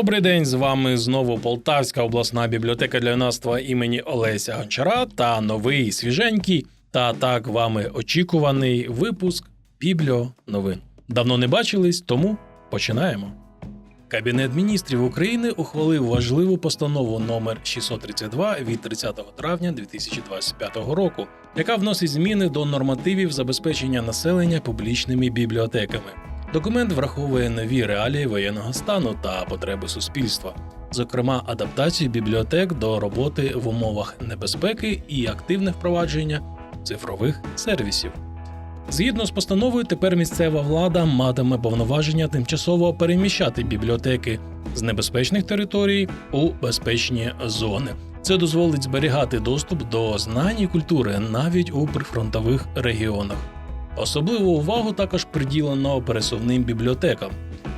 Добрий день, з вами знову Полтавська обласна бібліотека для юнацтва імені Олеся Гончара та новий свіженький та так вами очікуваний випуск Бібліо новин. Давно не бачились, тому починаємо. Кабінет міністрів України ухвалив важливу постанову номер 632 від 30 травня 2025 року, яка вносить зміни до нормативів забезпечення населення публічними бібліотеками. Документ враховує нові реалії воєнного стану та потреби суспільства, зокрема адаптацію бібліотек до роботи в умовах небезпеки і активне впровадження цифрових сервісів. Згідно з постановою, тепер місцева влада матиме повноваження тимчасово переміщати бібліотеки з небезпечних територій у безпечні зони. Це дозволить зберігати доступ до знань і культури навіть у прифронтових регіонах. Особливу увагу також приділено пересувним бібліотекам.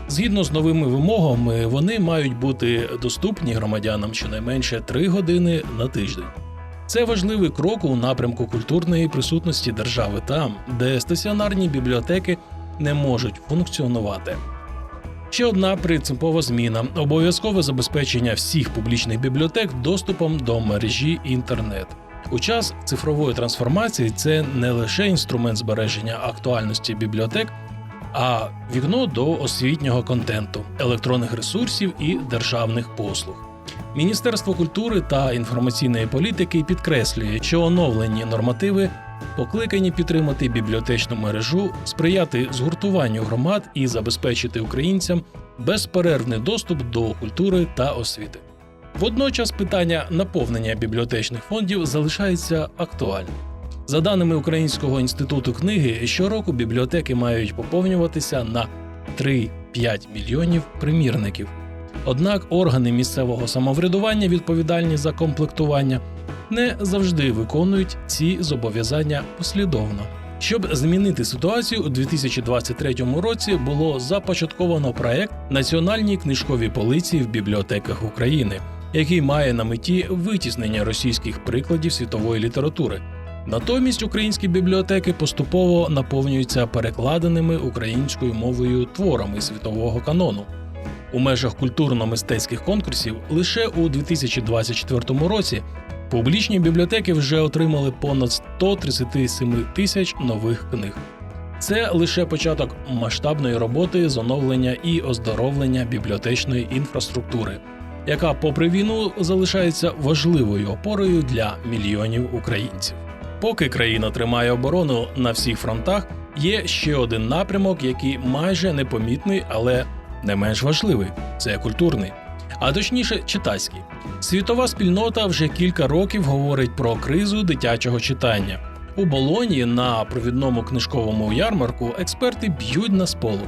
Згідно з новими вимогами, вони мають бути доступні громадянам щонайменше 3 години на тиждень. Це важливий крок у напрямку культурної присутності держави там, де стаціонарні бібліотеки не можуть функціонувати. Ще одна принципова зміна обов'язкове забезпечення всіх публічних бібліотек доступом до мережі інтернет. У час цифрової трансформації це не лише інструмент збереження актуальності бібліотек, а вікно до освітнього контенту, електронних ресурсів і державних послуг. Міністерство культури та інформаційної політики підкреслює, що оновлені нормативи покликані підтримати бібліотечну мережу, сприяти згуртуванню громад і забезпечити українцям безперервний доступ до культури та освіти. Водночас питання наповнення бібліотечних фондів залишається актуальним. За даними Українського інституту книги, щороку бібліотеки мають поповнюватися на 3-5 мільйонів примірників. Однак органи місцевого самоврядування, відповідальні за комплектування, не завжди виконують ці зобов'язання послідовно. Щоб змінити ситуацію, у 2023 році було започатковано проект Національні книжкові полиці в бібліотеках України, який має на меті витіснення російських прикладів світової літератури. Натомість українські бібліотеки поступово наповнюються перекладеними українською мовою творами світового канону. У межах культурно-мистецьких конкурсів лише у 2024 році публічні бібліотеки вже отримали понад 137 тисяч нових книг. Це лише початок масштабної роботи з оновлення і оздоровлення бібліотечної інфраструктури, яка, попри війну, залишається важливою опорою для мільйонів українців. Поки країна тримає оборону на всіх фронтах, є ще один напрямок, який майже непомітний, але не менш важливий це культурний, а точніше, читацький. Світова спільнота вже кілька років говорить про кризу дитячого читання. У Болоні на провідному книжковому ярмарку експерти б'ють на сполу.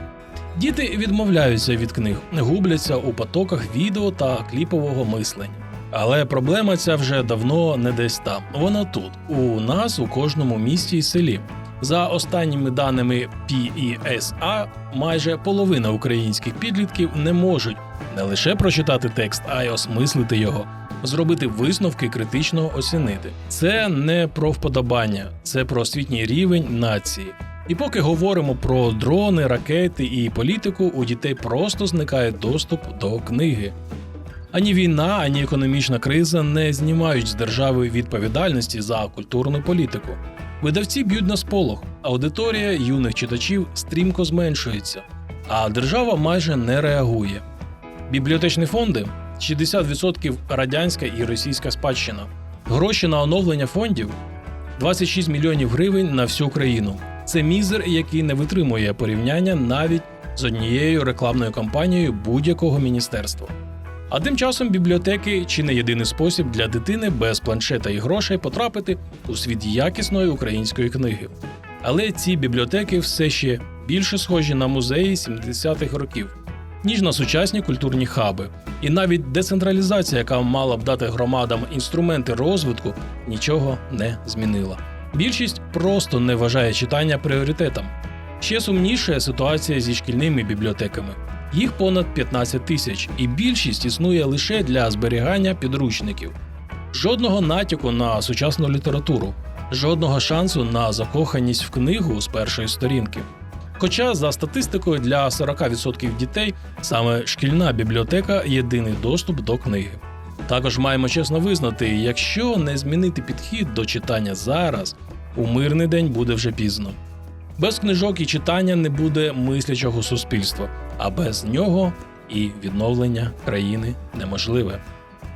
Діти відмовляються від книг, губляться у потоках відео та кліпового мислення. Але проблема ця вже давно не десь там. Вона тут, у нас, у кожному місті і селі. За останніми даними PESA, майже половина українських підлітків не можуть не лише прочитати текст, а й осмислити його, зробити висновки, критично оцінити. Це не про вподобання, це про освітній рівень нації. І поки говоримо про дрони, ракети і політику, у дітей просто зникає доступ до книги. Ані війна, ані економічна криза не знімають з держави відповідальності за культурну політику. Видавці б'ють на сполох, аудиторія юних читачів стрімко зменшується, а держава майже не реагує. Бібліотечні фонди 60% радянська і російська спадщина. Гроші на оновлення фондів 26 мільйонів гривень на всю країну. Це мізер, який не витримує порівняння навіть з однією рекламною кампанією будь-якого міністерства. А тим часом бібліотеки чи не єдиний спосіб для дитини без планшета і грошей потрапити у світ якісної української книги. Але ці бібліотеки все ще більше схожі на музеї 70-х років, ніж на сучасні культурні хаби. І навіть децентралізація, яка мала б дати громадам інструменти розвитку, нічого не змінила. Більшість просто не вважає читання пріоритетом. Ще сумніша ситуація зі шкільними бібліотеками. Їх понад 15 тисяч, і більшість існує лише для зберігання підручників. Жодного натяку на сучасну літературу, жодного шансу на закоханість в книгу з першої сторінки. Хоча, за статистикою, для 40% дітей саме шкільна бібліотека єдиний доступ до книги. Також маємо чесно визнати, якщо не змінити підхід до читання зараз, у мирний день буде вже пізно. Без книжок і читання не буде мислячого суспільства, а без нього і відновлення країни неможливе.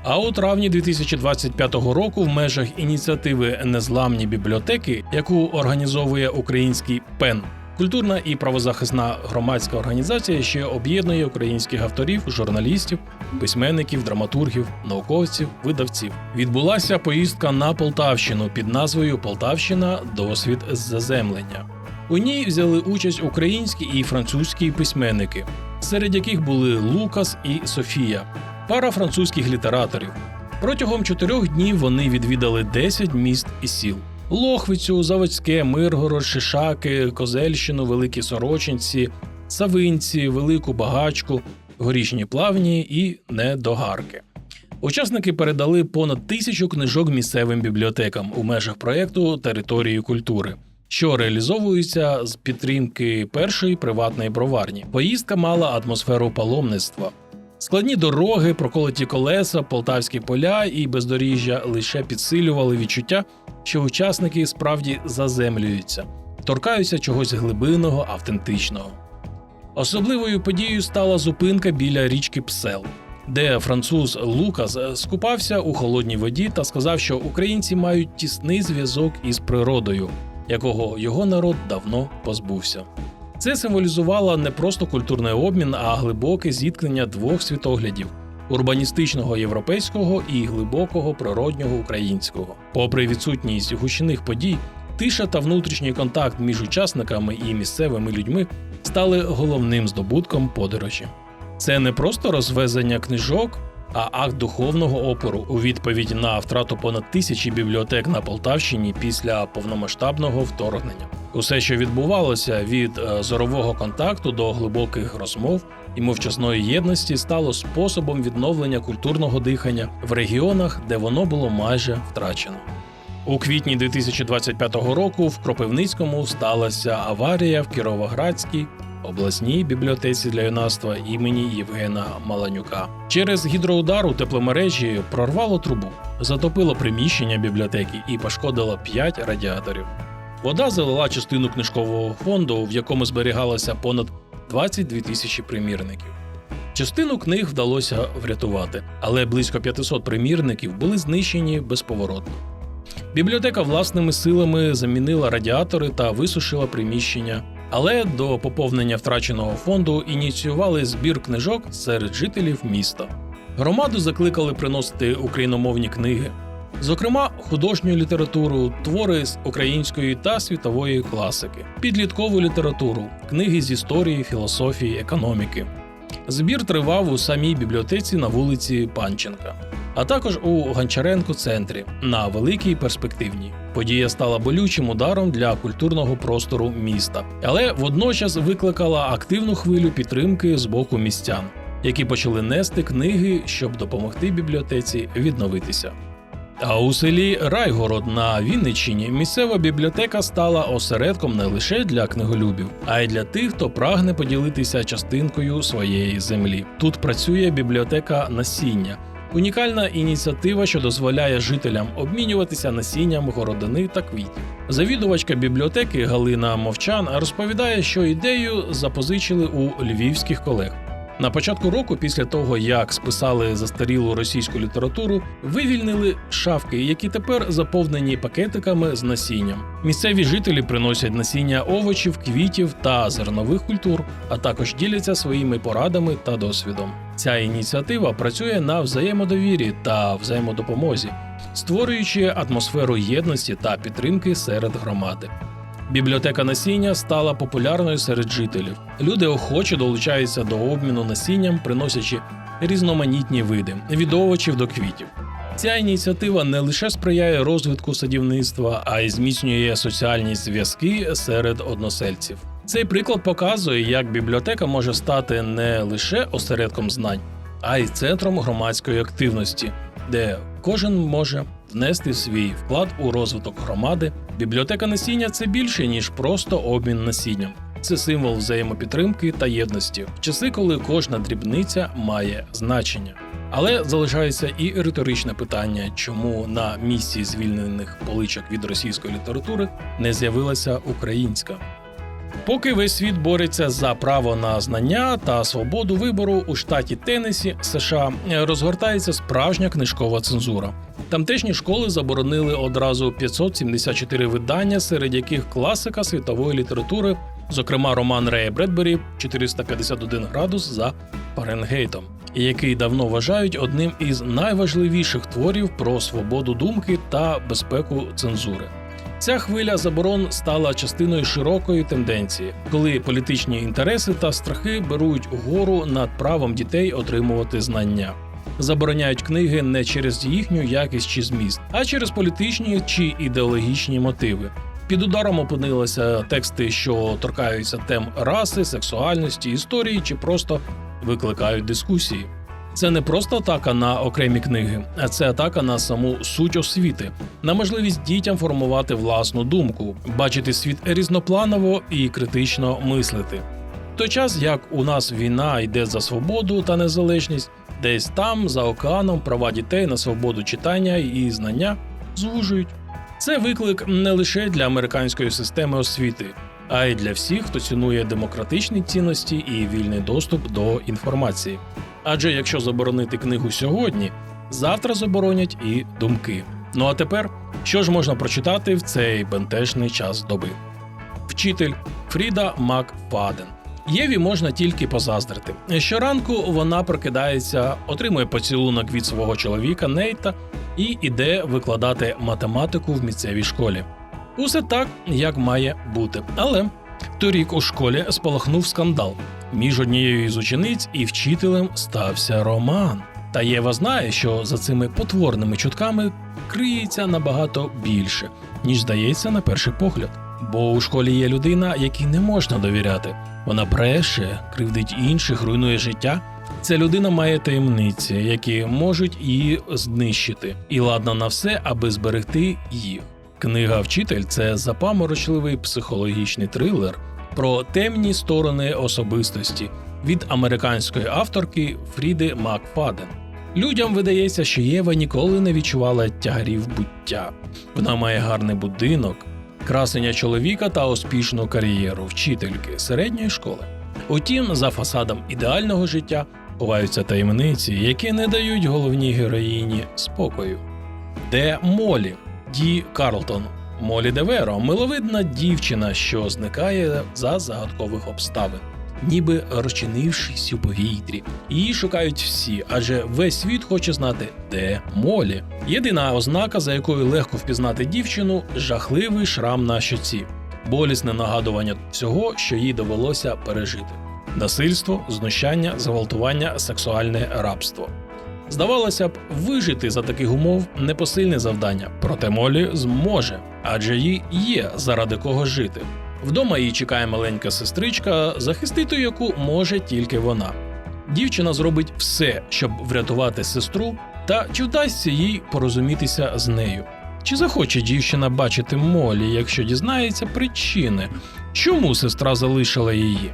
А у травні 2025 року в межах ініціативи Незламні бібліотеки, яку організовує український ПЕН, культурна і правозахисна громадська організація, що об'єднує українських авторів, журналістів, письменників, драматургів, науковців, видавців. Відбулася поїздка на Полтавщину під назвою Полтавщина досвід заземлення. У ній взяли участь українські і французькі письменники, серед яких були Лукас і Софія, пара французьких літераторів. Протягом чотирьох днів вони відвідали 10 міст і сіл: Лохвицю, Заводське, Миргород, Шишаки, Козельщину, Великі Сорочинці, Савинці, Велику Багачку, Горішні Плавні і Недогарки. Учасники передали понад тисячу книжок місцевим бібліотекам у межах проєкту Території культури, що реалізовується з підтримки першої приватної броварні. Поїздка мала атмосферу паломництва. Складні дороги, проколоті колеса, полтавські поля і бездоріжжя лише підсилювали відчуття, що учасники справді заземлюються, торкаються чогось глибинного, автентичного. Особливою подією стала зупинка біля річки Псел, де француз Лукас скупався у холодній воді та сказав, що українці мають тісний зв'язок із природою, якого його народ давно позбувся. Це символізувало не просто культурний обмін, а глибоке зіткнення двох світоглядів урбаністичного європейського і глибокого природнього українського. Попри відсутність гучних подій, тиша та внутрішній контакт між учасниками і місцевими людьми стали головним здобутком подорожі. Це не просто розвезення книжок, а акт духовного опору у відповідь на втрату понад тисячі бібліотек на Полтавщині після повномасштабного вторгнення. Усе, що відбувалося від е, зорового контакту до глибоких розмов і мовчасної єдності, стало способом відновлення культурного дихання в регіонах, де воно було майже втрачено. У квітні 2025 року в Кропивницькому сталася аварія в Кіровоградській обласній бібліотеці для юнацтва імені Євгена Маланюка. Через гідроудар у тепломережі прорвало трубу, затопило приміщення бібліотеки і пошкодило 5 радіаторів. Вода залила частину книжкового фонду, в якому зберігалося понад 22 тисячі примірників. Частину книг вдалося врятувати, але близько 500 примірників були знищені безповоротно. Бібліотека власними силами замінила радіатори та висушила приміщення, але до поповнення втраченого фонду ініціювали збір книжок серед жителів міста. Громаду закликали приносити україномовні книги, зокрема художню літературу, твори з української та світової класики, підліткову літературу, книги з історії, філософії, економіки. Збір тривав у самій бібліотеці на вулиці Панченка, а також у Гончаренко центрі на великій перспективній. Подія стала болючим ударом для культурного простору міста, але водночас викликала активну хвилю підтримки з боку містян, які почали нести книги, щоб допомогти бібліотеці відновитися. А у селі Райгород на Вінниччині місцева бібліотека стала осередком не лише для книголюбів, а й для тих, хто прагне поділитися частинкою своєї землі. Тут працює бібліотека насіння. Унікальна ініціатива, що дозволяє жителям обмінюватися насінням городини та квітів. Завідувачка бібліотеки Галина Мовчан розповідає, що ідею запозичили у львівських колег. На початку року, після того як списали застарілу російську літературу, вивільнили шафки, які тепер заповнені пакетиками з насінням. Місцеві жителі приносять насіння овочів, квітів та зернових культур, а також діляться своїми порадами та досвідом. Ця ініціатива працює на взаємодовірі та взаємодопомозі, створюючи атмосферу єдності та підтримки серед громади. Бібліотека насіння стала популярною серед жителів. Люди охоче долучаються до обміну насінням, приносячи різноманітні види від овочів до квітів. Ця ініціатива не лише сприяє розвитку садівництва, а й зміцнює соціальні зв'язки серед односельців. Цей приклад показує, як бібліотека може стати не лише осередком знань, а й центром громадської активності, де кожен може внести свій вклад у розвиток громади. Бібліотека насіння це більше ніж просто обмін насінням. це символ взаємопідтримки та єдності, в часи, коли кожна дрібниця має значення. Але залишається і риторичне питання, чому на місці звільнених поличок від російської літератури не з'явилася українська. Поки весь світ бореться за право на знання та свободу вибору у штаті Теннесі, США, розгортається справжня книжкова цензура. Тамтешні школи заборонили одразу 574 видання, серед яких класика світової літератури, зокрема роман Рея Бредбері «451 градус за Фаренгейтом, який давно вважають одним із найважливіших творів про свободу думки та безпеку цензури. Ця хвиля заборон стала частиною широкої тенденції, коли політичні інтереси та страхи беруть гору над правом дітей отримувати знання. Забороняють книги не через їхню якість чи зміст, а через політичні чи ідеологічні мотиви. Під ударом опинилися тексти, що торкаються тем раси, сексуальності, історії чи просто викликають дискусії. Це не просто атака на окремі книги, а це атака на саму суть освіти, на можливість дітям формувати власну думку, бачити світ різнопланово і критично мислити. В той час, як у нас війна йде за свободу та незалежність, десь там, за океаном, права дітей на свободу читання і знання звужують. Це виклик не лише для американської системи освіти, а й для всіх, хто цінує демократичні цінності і вільний доступ до інформації. Адже якщо заборонити книгу сьогодні, завтра заборонять і думки. Ну а тепер, що ж можна прочитати в цей бентежний час доби? Вчитель Фріда Макфаден. Єві можна тільки позаздрити. Щоранку вона прокидається, отримує поцілунок від свого чоловіка Нейта і іде викладати математику в місцевій школі. Усе так, як має бути. Але торік у школі спалахнув скандал. Між однією із учениць і вчителем стався роман. Та Єва знає, що за цими потворними чутками криється набагато більше, ніж здається на перший погляд. Бо у школі є людина, якій не можна довіряти. Вона бреше, кривдить інших, руйнує життя. Ця людина має таємниці, які можуть її знищити, і ладна на все, аби зберегти їх. Книга Вчитель це запаморочливий психологічний трилер про темні сторони особистості від американської авторки Фріди Макфаден. Людям видається, що Єва ніколи не відчувала тягарів буття. Вона має гарний будинок, красення чоловіка та успішну кар'єру вчительки середньої школи. Утім, за фасадом ідеального життя ховаються таємниці, які не дають головній героїні спокою. Де Молі Ді Карлтон. Молі Деверо миловидна дівчина, що зникає за загадкових обставин, ніби розчинившись у повітрі. Її шукають всі, адже весь світ хоче знати, де Молі. Єдина ознака, за якою легко впізнати дівчину жахливий шрам на щоці, болісне нагадування всього, що їй довелося пережити: насильство, знущання, зґвалтування, сексуальне рабство. Здавалося б, вижити за таких умов непосильне завдання, проте Молі зможе, адже їй є заради кого жити. Вдома її чекає маленька сестричка, захистити яку може тільки вона. Дівчина зробить все, щоб врятувати сестру, та чи вдасться їй порозумітися з нею. Чи захоче дівчина бачити Молі, якщо дізнається причини, чому сестра залишила її?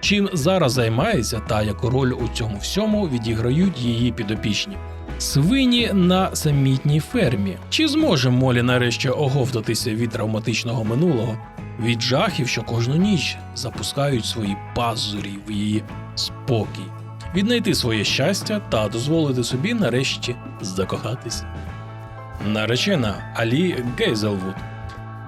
Чим зараз займається та яку роль у цьому всьому відіграють її підопічні? Свині на самітній фермі. Чи зможе Молі нарешті оговтатися від травматичного минулого, від жахів, що кожну ніч запускають свої пазурі в її спокій, віднайти своє щастя та дозволити собі нарешті закохатися? Наречена Алі Гейзелвуд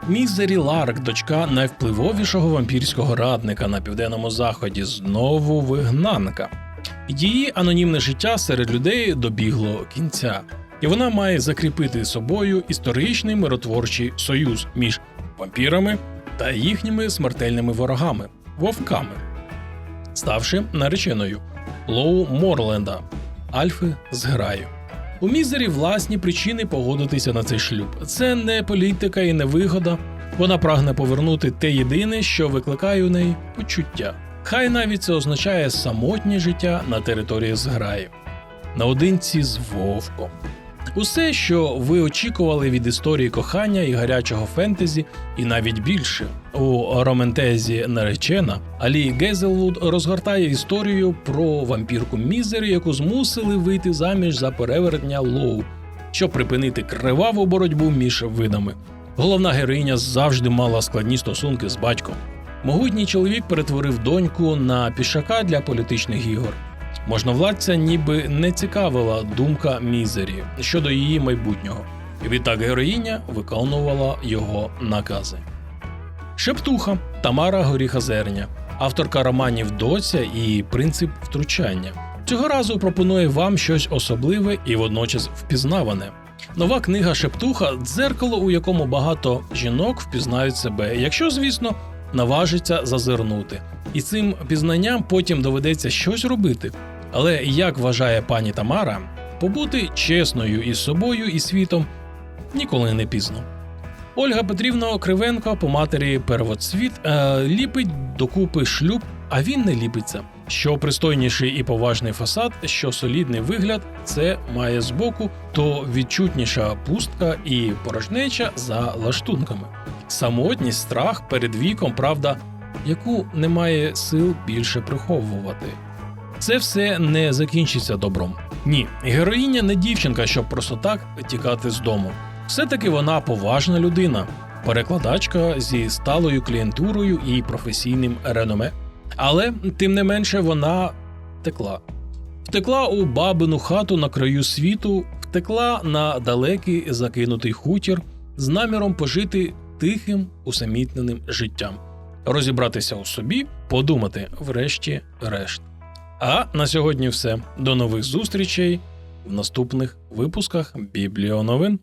Мізері Ларк, дочка найвпливовішого вампірського радника на південному заході, знову вигнанка. Її анонімне життя серед людей добігло кінця, і вона має закріпити собою історичний миротворчий союз між вампірами та їхніми смертельними ворогами вовками, ставши нареченою Лоу Морленда, Альфи з Граю. У мізері власні причини погодитися на цей шлюб. Це не політика і не вигода. Вона прагне повернути те єдине, що викликає у неї почуття. Хай навіть це означає самотнє життя на території зграї, наодинці з вовком. Усе, що ви очікували від історії кохання і гарячого фентезі, і навіть більше. У романтезі наречена Алі Гезелвуд розгортає історію про вампірку Мізері, яку змусили вийти заміж за перевертня Лоу, щоб припинити криваву боротьбу між видами. Головна героїня завжди мала складні стосунки з батьком. Могутній чоловік перетворив доньку на пішака для політичних ігор. Можновладця ніби не цікавила думка Мізері щодо її майбутнього. І відтак героїня виконувала його накази. Шептуха Тамара Горіха-Зерня, авторка романів Доця і Принцип втручання. Цього разу пропонує вам щось особливе і водночас впізнаване. Нова книга Шептуха дзеркало, у якому багато жінок впізнають себе, якщо, звісно, наважиться зазирнути. І цим пізнанням потім доведеться щось робити. Але як вважає пані Тамара, побути чесною із собою і світом ніколи не пізно. Ольга Петрівна Кривенко по матері первоцвіт е, ліпить докупи шлюб, а він не ліпиться. Що пристойніший і поважний фасад, що солідний вигляд, це має збоку, то відчутніша пустка і порожнеча за лаштунками. Самотність, страх перед віком, правда, яку немає сил більше приховувати. Це все не закінчиться добром. Ні, героїня не дівчинка, щоб просто так тікати з дому. Все-таки вона поважна людина, перекладачка зі сталою клієнтурою і професійним реноме. Але тим не менше вона втекла. Втекла у бабину хату на краю світу, втекла на далекий закинутий хутір з наміром пожити тихим усамітненим життям, розібратися у собі, подумати, врешті-решт. А на сьогодні все. До нових зустрічей в наступних випусках Бібліоновин.